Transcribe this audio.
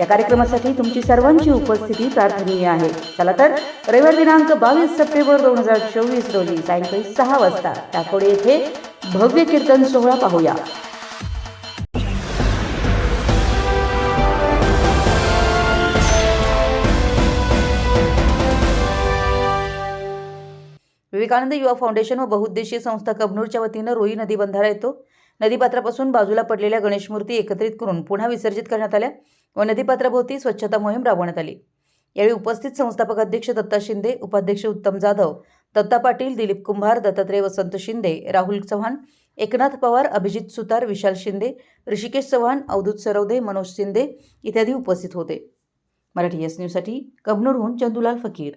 या कार्यक्रमासाठी तुमची सर्वांची उपस्थिती प्रार्थनीय आहे. चला तर रविवार दिनांक बावीस सप्टेंबर दोन हजार चोवीस रोजी सायंकाळी सहा वाजता टाकोडे येथे भव्य कीर्तन सोहळा पाहूया. विवेकानंद युवा फाउंडेशन व बहुउद्देशीय संस्था कबनूरच्या वतीनं रोई नदी बंधारा येतो. नदीपात्रापासून बाजूला पडलेल्या गणेशमूर्ती एकत्रित करून पुन्हा विसर्जित करण्यात आल्या व नदीपात्राभोवती स्वच्छता मोहीम राबवण्यात आली. यावेळी उपस्थित संस्थापक अध्यक्ष दत्ता शिंदे उपाध्यक्ष उत्तम जाधव दत्ता पाटील दिलीप कुंभार दत्तात्रय वसंत शिंदे राहुल चव्हाण एकनाथ पवार अभिजित सुतार विशाल शिंदे ऋषिकेश चव्हाण अवधूत सरवदे मनोज शिंदे इत्यादी उपस्थित होते. मराठी एस न्यूजसाठी कबनूरहून चंदुलाल फकीर.